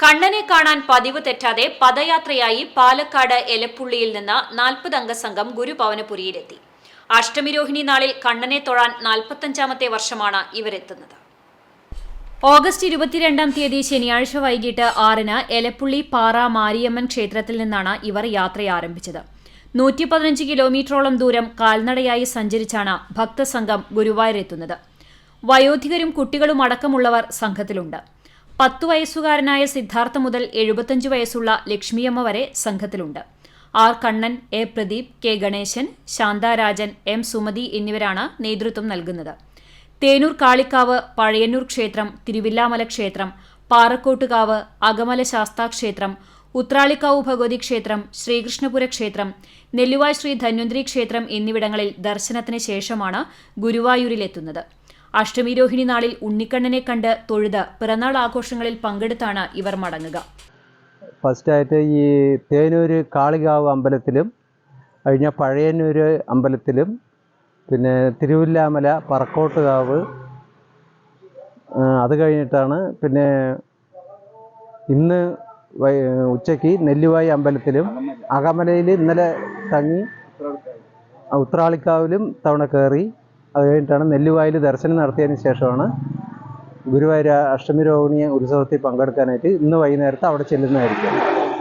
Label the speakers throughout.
Speaker 1: കണ്ണനെ കാണാൻ പതിവ് തെറ്റാതെ പദയാത്രയായി പാലക്കാട് എലപ്പുള്ളിയിൽ നിന്ന് നാൽപ്പത് അംഗ സംഘം ഗുരുഭവനപുരിയിലെത്തി. അഷ്ടമിരോഹിണി നാളിൽ കണ്ണനെ തൊഴാൻ നാൽപ്പത്തഞ്ചാമത്തെ വർഷമാണ് ഇവരെത്തുന്നത്. ഓഗസ്റ്റ് ഇരുപത്തിരണ്ടാം തീയതി ശനിയാഴ്ച വൈകിട്ട് ആറിന് എലപ്പുള്ളി പാറ മാരിയമ്മൻ ക്ഷേത്രത്തിൽ നിന്നാണ് ഇവർ യാത്ര ആരംഭിച്ചത്. നൂറ്റി പതിനഞ്ച് കിലോമീറ്ററോളം ദൂരം കാൽനടയായി സഞ്ചരിച്ചാണ് ഭക്തസംഘം ഗുരുവായൂരെത്തുന്നത്. വയോധികരും കുട്ടികളും അടക്കമുള്ളവർ സംഘത്തിലുണ്ട്. പത്തു വയസ്സുകാരനായ സിദ്ധാർത്ഥ മുതൽ എഴുപത്തഞ്ച് വയസ്സുള്ള ലക്ഷ്മിയമ്മ വരെ സംഘത്തിലുണ്ട്. R Kannan A Pradeep K Ganeshan Shantharajan M Sumathi എന്നിവരാണ് നേതൃത്വം നൽകുന്നത്. തേനൂർ കാളിക്കാവ് പഴയന്നൂർ ക്ഷേത്രം തിരുവില്ലാമല ക്ഷേത്രം പാറക്കോട്ടുകാവ് അകമല ശാസ്താ ക്ഷേത്രം ഉത്രാളിക്കാവ് ഭഗവതി ക്ഷേത്രം ശ്രീകൃഷ്ണപുര ക്ഷേത്രം നെല്ലുവായ് ശ്രീ ധന്വന്തിരി ക്ഷേത്രം എന്നിവിടങ്ങളിൽ ദർശനത്തിന് ശേഷമാണ് ഗുരുവായൂരിലെത്തുന്നത്. അഷ്ടമിരോഹിണി നാളിൽ ഉണ്ണിക്കണ്ണനെ കണ്ട് തൊഴുത് പിറന്നാൾ ആഘോഷങ്ങളിൽ പങ്കെടുത്താണ് ഇവർ മടങ്ങുക.
Speaker 2: ഫസ്റ്റ് ആയിട്ട് ഈ തേനൂർ കാളികാവ് അമ്പലത്തിലും കഴിഞ്ഞ പഴയന്നൂര് അമ്പലത്തിലും പിന്നെ തിരുവില്ലാമല പറക്കോട്ടുകാവ് അത് കഴിഞ്ഞിട്ടാണ് പിന്നെ ഇന്ന് ഉച്ചയ്ക്ക് നെല്ലുവായി അമ്പലത്തിലും അകമലയിൽ ഇന്നലെ തങ്ങി ഉത്രാളിക്കാവിലും തവണ കയറി അത് കഴിഞ്ഞിട്ടാണ് നെല്ലുവായിൽ ദർശനം നടത്തിയതിന് ശേഷമാണ് ഗുരുവായൂർ അഷ്ടമി രോഹിണി ഉത്സവത്തിൽ പങ്കെടുക്കാനായിട്ട് ഇന്ന് വൈകുന്നേരത്ത് അവിടെ ചെല്ലുന്നതായിരിക്കും.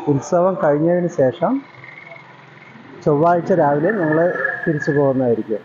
Speaker 2: ഉത്സവം കഴിഞ്ഞതിന് ശേഷം ചൊവ്വാഴ്ച രാവിലെ ഞങ്ങൾ തിരിച്ചു പോകുന്നതായിരിക്കും.